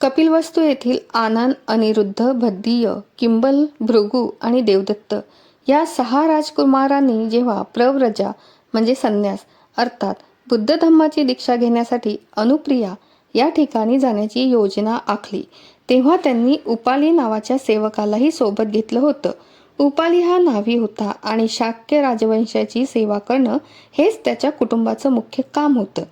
कपिलवस्तू येथील आनंद अनिरुद्ध भद्दीय किंबल भृगू आणि देवदत्त या सहा राजकुमारांनी जेव्हा प्रव्रजा म्हणजे संन्यास अर्थात बुद्ध धम्माची दीक्षा घेण्यासाठी अनुप्रिया या ठिकाणी जाण्याची योजना आखली तेव्हा त्यांनी उपाली नावाच्या सेवकालाही सोबत घेतलं होतं. उपाली हा नावी होता आणि शाक्य राजवंशाची सेवा करणं हेच त्याच्या कुटुंबाचं मुख्य काम होतं.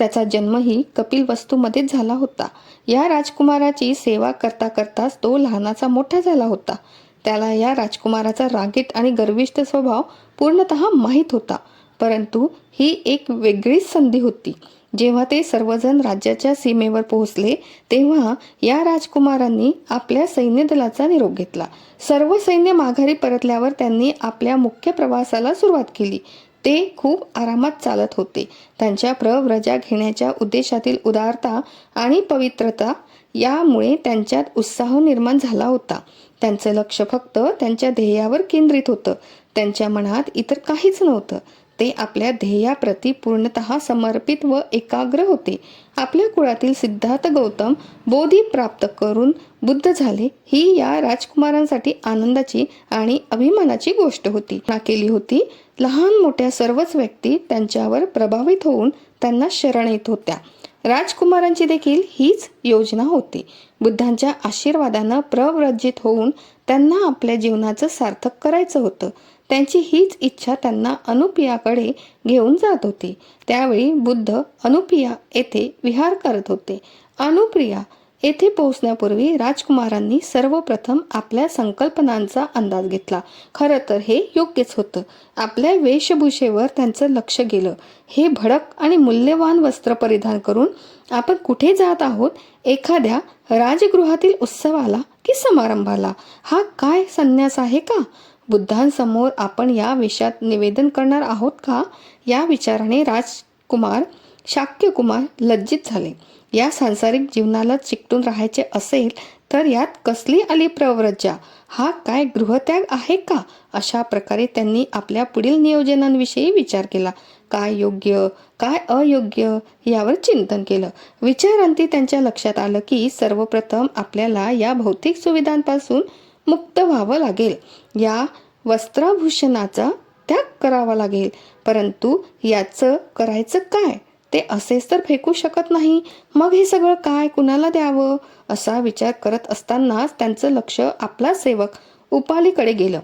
त्याचा जन्मही कपिल वस्तूमध्येच झाला होता. या राजकुमाराची सेवा करता करताच तो लहानाचा मोठा झाला होता. त्याला या राजकुमाराचा रागीट आणि गर्विष्ठ स्वभाव पूर्णतः माहीत होता. परंतु ही एक वेगळीच संधी होती. जेव्हा ते सर्वजण राज्याच्या सीमेवर पोहोचले तेव्हा या राजकुमारांनी आपल्या सैन्य दलाचा निरोप घेतला. सर्व सैन्य माघारी परतल्यावर त्यांनी आपल्या मुख्य प्रवासाला सुरुवात केली. ते खूप आरामात चालत होते. त्यांच्या प्रव्रजा घेण्याच्या उद्देशातील उदारता आणि पवित्रता यामुळे त्यांच्यात उत्साह निर्माण झाला होता. त्यांचं लक्ष फक्त त्यांच्या ध्येयावर केंद्रित होतं. त्यांच्या मनात इतर काहीच नव्हतं. ते आपल्या ध्येयाप्रती पूर्णतः समर्पित व एकाग्र होते. आपल्या कुळातील सिद्धार्थ गौतम बोधी प्राप्त करून बुद्ध झाले ही या राजकुमारांसाठी आनंदाची आणि अभिमानाची गोष्ट होती. ना केली होती लहान मोठ्या सर्वच व्यक्ती त्यांच्यावर प्रभावित होऊन त्यांना शरण येत होत्या. राजकुमारांची देखील हीच योजना होती. बुद्धांच्या आशीर्वादानं प्रव्रजित होऊन त्यांना आपल्या जीवनाचं सार्थक करायचं होतं. त्यांची हीच इच्छा त्यांना अनुपियाकडे घेऊन जात होती. त्यावेळी बुद्ध अनुपिया येथे विहार करत होते. अनुप्रिया येथे पोहोचण्यापूर्वी राजकुमारांनी सर्वप्रथम आपल्या संकल्पनांचा अंदाज घेतला. खरं तर हे योग्यच होतं. आपल्या वेशभूषेवर त्यांचं लक्ष गेलं. हे भडक आणि मूल्यवान वस्त्र परिधान करून आपण कुठे जात आहोत? एखाद्या राजगृहातील उत्सवाला की समारंभाला? हा काय संन्यास आहे का? बुद्धांसमोर आपण या विषयात निवेदन करणार आहोत का? या विचाराने राजकुमार शाक्यकुमार लज्जित झाले. या सांसारिक जीवनाला चिकटून राहायचे असेल तर यात कसली आली प्रव्रजा हा काय गृहत्याग आहे का? अशा प्रकारे त्यांनी आपल्या पुढील नियोजनांविषयी विचार केला. काय योग्य काय अयोग्य यावर चिंतन केलं. विचारांती त्यांच्या लक्षात आलं की सर्वप्रथम आपल्याला या भौतिक सुविधांपासून मुक्त व्हावं लागेल. या वस्त्राभूषणाचा त्याग करावा लागेल. परंतु याचं करायचं काय? ते असेच तर फेकू शकत नाही. मग हे सगळं काय? कुणाला द्यावं? असा विचार करत असतानाच त्यांचं लक्ष आपला सेवक उपालीकडे गेलं.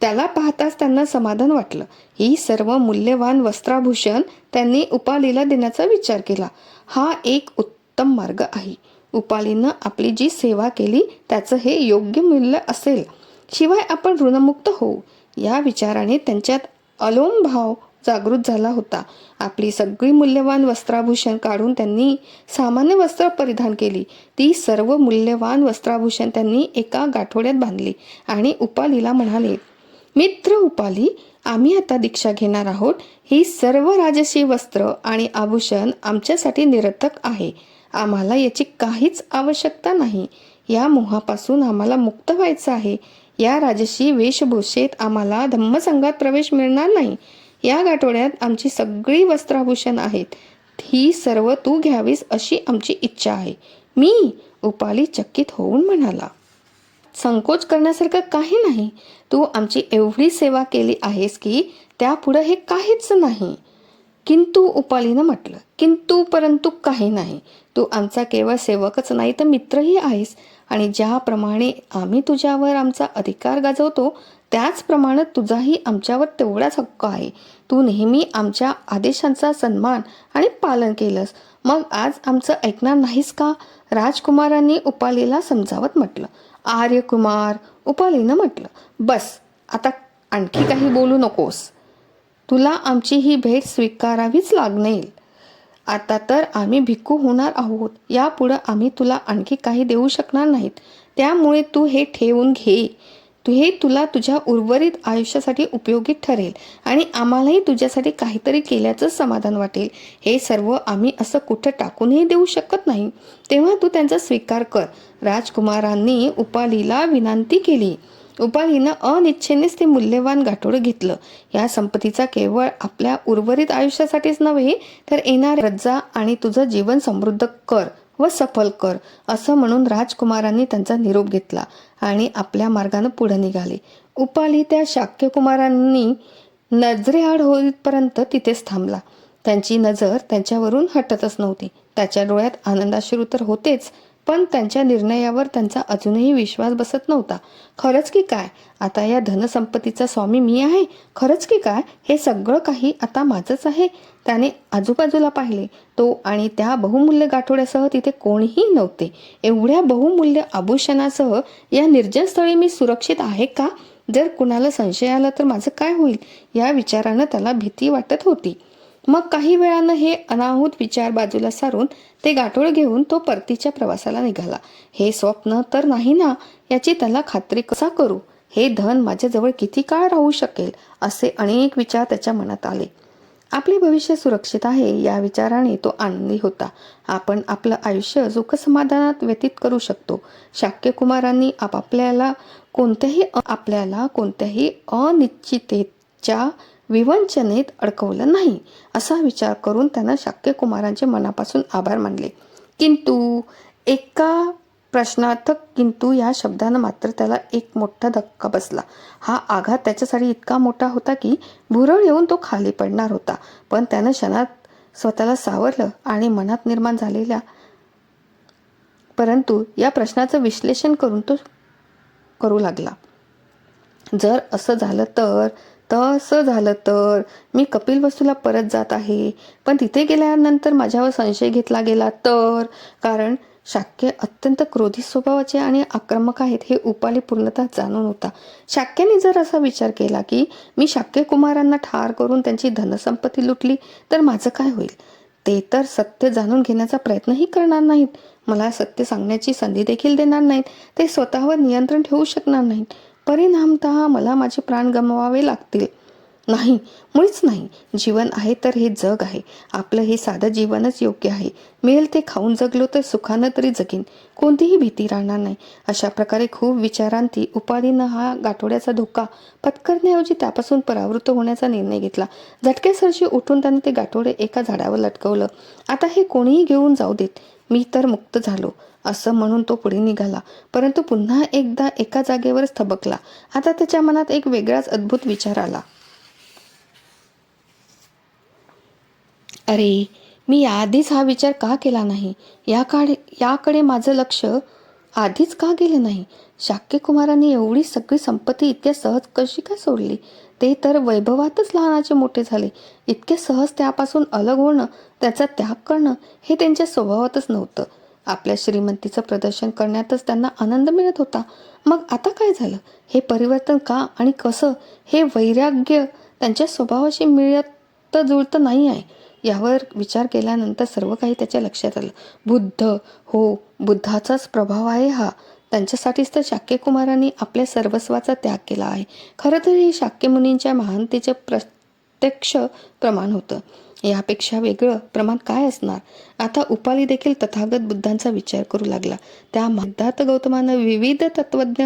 त्याला पाहताच त्यांना समाधान वाटलं. ही सर्व मूल्यवान वस्त्राभूषण त्यांनी उपालीला देण्याचा विचार केला. हा एक उत्तम मार्ग आहे. उपालीनं आपली जी सेवा केली त्याचं हे योग्य मूल्य असेल. शिवाय आपण ऋणमुक्त होऊ. या विचाराने त्यांच्यात अलोम भाव जागृत झाला होता. आपली सगळी मूल्यवान वस्त्राभूषण काढून त्यांनी सामान्य वस्त्र परिधान केली. ती सर्व मूल्यवान वस्त्राभूषण त्यांनी एका गाठोड्यात बांधली आणि उपालीला म्हणाले मित्र उपाली आम्ही आता दीक्षा घेणार आहोत. ही सर्व राजसी वस्त्र आणि आभूषण आमच्यासाठी निरर्थक आहे. आम्हाला याची काहीच आवश्यकता नाही. या मोहापासून आम्हाला मुक्त व्हायचं आहे. या राजशी वेशभूषेत आम्हाला धम्मसंघात प्रवेश मिळणार नाही. या गाठोड्यात आमची सगळी वस्त्राभूषण आहेत. ही सर्व तू घ्यावीस अशी आमची इच्छा आहे. मी उपाली चकित होऊन म्हणाला संकोच करण्यासारखं काही नाही. तू आमची एवढी सेवा केली आहेस की त्यापुढं हे काहीच नाही. किंतु उपालीनं म्हटलं किंतु परंतु काही नाही. तू आमचा केवळ सेवकच नाही तर मित्रही आहेस. आणि ज्याप्रमाणे आम्ही तुझ्यावर आमचा अधिकार गाजवतो त्याचप्रमाणे तुझाही आमच्यावर तेवढाच हक्क आहे. तू नेहमी आमच्या आदेशांचा सन्मान आणि पालन केलंस. मग आज आमचं ऐकणार नाहीस का? राजकुमारांनी उपालीला समजावत म्हटलं. आर्यकुमार उपालीनं म्हटलं बस आता आणखी काही बोलू नकोस. तुला आमची ही भेट स्वीकारावीच लागणेल आता तर आम्ही भिक्खू होणार आहोत. यापुढं आम्ही तुला आणखी काही देऊ शकणार नाहीत. त्यामुळे तू हे ठेवून घे. तू हे तुला तुझ्या उर्वरित आयुष्यासाठी उपयोगी ठरेल आणि आम्हालाही तुझ्यासाठी काहीतरी केल्याचं समाधान वाटेल. हे सर्व आम्ही असं कुठं टाकूनही देऊ शकत नाही. तेव्हा तू त्यांचा स्वीकार कर. राजकुमारांनी उपालीला विनंती केली. उपालीनं अनिच्छेनेच ते मूल्यवान गाठोडं घेतलं. या संपत्तीचा केवळ आपल्या उर्वरित आयुष्यासाठीच नव्हे तर येणाऱ्या रज्जा आणि तुझं जीवन समृद्ध कर व सफल कर असं म्हणून राजकुमारांनी त्यांचा निरोप घेतला आणि आपल्या मार्गानं पुढे निघाले. उपाली त्या शाक्यकुमारांनी नजरेआड होईपर्यंत तिथेच थांबला. त्यांची नजर त्यांच्यावरून हटतच नव्हती. त्याच्या डोळ्यात आनंदाश्रू तर होतेच पण त्यांच्या निर्णयावर त्यांचा अजूनही विश्वास बसत नव्हता. खरंच की काय? आता या धनसंपत्तीचा स्वामी मी आहे. खरंच की काय? हे सगळं काही आता माझंच आहे. त्याने आजूबाजूला पाहिले. तो आणि त्या बहुमूल्य गाठोड्यासह तिथे कोणीही नव्हते. एवढ्या बहुमूल्य आभूषणासह या निर्जन स्थळी मी सुरक्षित आहे का? जर कुणाला संशय आला तर माझं काय होईल? या विचारानं त्याला भीती वाटत होती. मग काही वेळानं हे अनाहूत विचार बाजूला सारून ते गाठोळ घेऊन तो परतीच्या प्रवासाला निघाला. हे स्वप्न तर नाही ना याची त्याला खात्री कसा करू? हे धन माझ्याजवळ किती काळ राहू शकेल असे अनेक विचार त्याच्या मनात आले. आपले भविष्य सुरक्षित आहे या विचाराने तो आनंदी होता. आपण आपलं आयुष्य सुखसमाधानात व्यतीत करू शकतो. शाक्य कुमारांनी आपापल्याला कोणत्याही आपल्याला कोणत्याही अनिश्चिततेच्या विवंचनेत अडकवलं नाही असा विचार करून त्यानं शाक्य कुमारांचे मनापासून आभार मानले. किंतु एका प्रश्नार्थक किंतु या शब्दानं मात्र त्याला एक मोठा धक्का बसला. हा आघात त्याच्यासाठी इतका मोठा होता की भुरळ येऊन तो खाली पडणार होता. पण त्यानं क्षणात स्वतःला सावरलं आणि मनात निर्माण झालेल्या परंतु या प्रश्नाचं विश्लेषण करून तो करू लागला. जर असं झालं तर तसं झालं तर मी कपिल वस्तूला परत जात आहे. पण तिथे गेल्यानंतर माझ्यावर संशय घेतला गेला तर? कारण शाक्य अत्यंत क्रोधी स्वभावाचे आणि आक्रमक आहेत हे उपाली पूर्णतः जाणून होता. शाक्याने जर असा विचार केला की मी शाक्य कुमारांना ठार करून त्यांची धनसंपत्ती लुटली तर माझं काय होईल? ते तर सत्य जाणून घेण्याचा प्रयत्नही करणार नाहीत. मला सत्य सांगण्याची संधी देखील देणार नाहीत. ते स्वतःवर नियंत्रण ठेवू शकणार नाहीत. परिणामत मला माझे प्राण गमवावे लागतील. नाही मुळीच नाही. जीवन आहे तर हे जग आहे. आपलं हे साधं जीवनच योग्य आहे. मिळेल ते खाऊन जगलो तर सुखानं तरी जगीन. कोणतीही भीती राहणार नाही. अशा प्रकारे खूप विचारांती उपाधीनं हा गाठोड्याचा धोका पत्करण्याऐवजी त्यापासून परावृत्त होण्याचा निर्णय घेतला. झटकेसरशी उठून त्याने ते गाठोडे एका झाडावर लटकवलं. आता हे कोणीही घेऊन जाऊ देत. मी तर मुक्त झालो. असं म्हणून तो पुढे निघाला. परंतु पुन्हा एकदा एका जागेवरच थबकला. आता त्याच्या मनात एक वेगळाच अद्भुत विचार आला. अरे मी आधीच हा विचार का केला नाही? याकडे याकडे माझं लक्ष आधीच का गेलं नाही? शाक्यकुमारांनी एवढी सगळी संपत्ती इतक्या सहज कशी काय सोडली? ते तर वैभवातच लहानाचे मोठे झाले. इतके सहज त्यापासून अलग होणं त्याचा त्याग करणं हे त्यांच्या स्वभावातच नव्हतं. आपल्या श्रीमंतीचं प्रदर्शन करण्यातच त्यांना आनंद मिळत होता. मग आता काय झालं? हे परिवर्तन का आणि कसं? हे वैराग्य त्यांच्या स्वभावाशी मिळत जुळतं नाही आहे. यावर विचार केल्यानंतर सर्व काही त्याच्या लक्षात आलं. बुद्ध हो बुद्धाचाच प्रभाव आहे हा. त्यांच्यासाठीच तर शाक्यकुमारांनी आपल्या सर्वस्वाचा त्याग केला आहे. खरं तर हे शाक्यमुनींच्या महानतेचे प्रत्यक्ष प्रमाण होतं. यापेक्षा वेगळं प्रमाण काय असणार? आता उपाली देखील तथागत बुद्धांचा विचार करू लागला. त्या सिद्धार्थ गौतमानं विविध तत्वज्ञ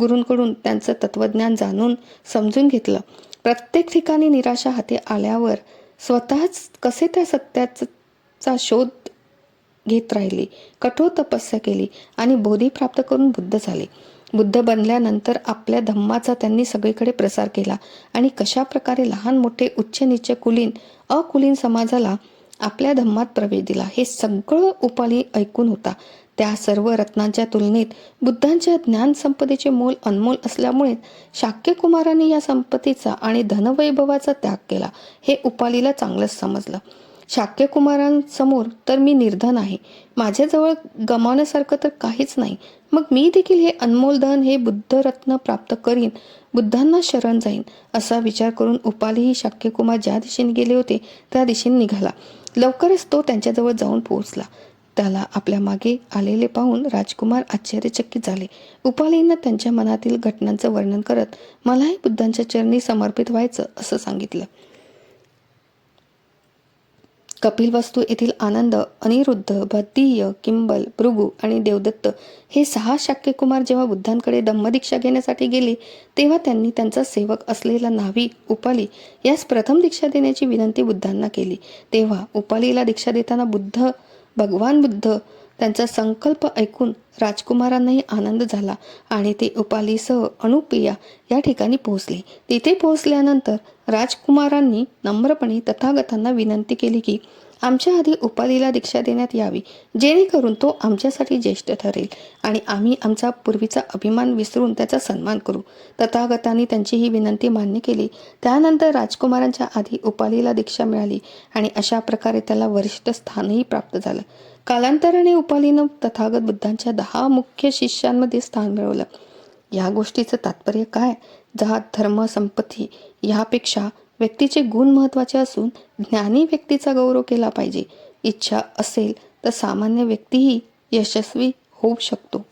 गुरूंकडून त्यांचं तत्वज्ञान जाणून समजून घेतलं. प्रत्येक ठिकाणी निराशा हाती आल्यावर स्वतःच कसे त्या सत्याचा शोध घेत राहिली कठोर तपस्या केली आणि बोधी प्राप्त करून बुद्ध झाले. बुद्ध बनल्यानंतर आपल्या धम्माचा त्यांनी सगळीकडे प्रसार केला आणि कशा प्रकारे लहान मोठे उच्च नीच कुलीन अकुलीन समाजाला आपल्या धम्मात प्रवेश दिला. हे सगळं उपाली ऐकून होता. त्या सर्व रत्नांच्या तुलनेत बुद्धांच्या ज्ञान संपदेचे मोल अनमोल असल्यामुळे शाक्यकुमारांनी या संपत्तीचा आणि धनवैभवाचा त्याग केला. हे उपालीला चांगलंच समजलं. शाक्यकुमारांसमोर तर मी निर्धन आहे. माझ्याजवळ गमावण्यासारखं तर काहीच नाही. मग मी देखील हे अनमोल धन हे बुद्धरत्न प्राप्त करीन. बुद्धांना शरण जाईन. असा विचार करून उपालीही शाक्यकुमार ज्या दिशेने गेले होते त्या दिशेने निघाला. लवकरच तो त्यांच्याजवळ जाऊन पोहोचला. त्याला आपल्या मागे आलेले पाहून राजकुमार आश्चर्यचकित झाले. उपालींना त्यांच्या मनातील घटनांचं वर्णन करत मलाही बुद्धांच्या चरणी समर्पित व्हायचं असं सांगितलं. कपिलवस्तू येथील आनंद अनिरुद्ध भद्दीय किंबल भृगू आणि देवदत्त हे सहा शाक्यकुमार जेव्हा बुद्धांकडे धम्मदीक्षा घेण्यासाठी गेले तेव्हा त्यांनी त्यांचा सेवक असलेला नावी उपाली यास प्रथम दीक्षा देण्याची विनंती बुद्धांना केली. तेव्हा उपालीला दीक्षा देताना बुद्ध भगवान बुद्ध त्यांचा संकल्प ऐकून राजकुमारांनाही आनंद झाला आणि ते उपालीसह अनुप्रिया या ठिकाणी पोहोचले. तिथे पोहोचल्यानंतर राजकुमारांनी नम्रपणे तथागतांना विनंती केली की आमच्या आधी उपालीला दीक्षा देण्यात यावी जेणेकरून तो आमच्यासाठी ज्येष्ठ ठरेल आणि आम्ही आमचा पूर्वीचा अभिमान विसरून त्याचा सन्मान करू. तथागतांनी त्यांची ही विनंती मान्य केली. त्यानंतर राजकुमारांच्या आधी उपालीला दीक्षा मिळाली आणि अशा प्रकारे त्याला वरिष्ठ स्थानही प्राप्त झालं. कालांतराने उपालीनं तथागत बुद्धांच्या दहा मुख्य शिष्यांमध्ये स्थान मिळवलं. या गोष्टीचं तात्पर्य काय? जात धर्म संपत्ती यापेक्षा व्यक्तीचे गुण महत्त्वाचे असून ज्ञानी व्यक्तीचा गौरव केला पाहिजे. इच्छा असेल तर सामान्य व्यक्तीही यशस्वी होऊ शकतो.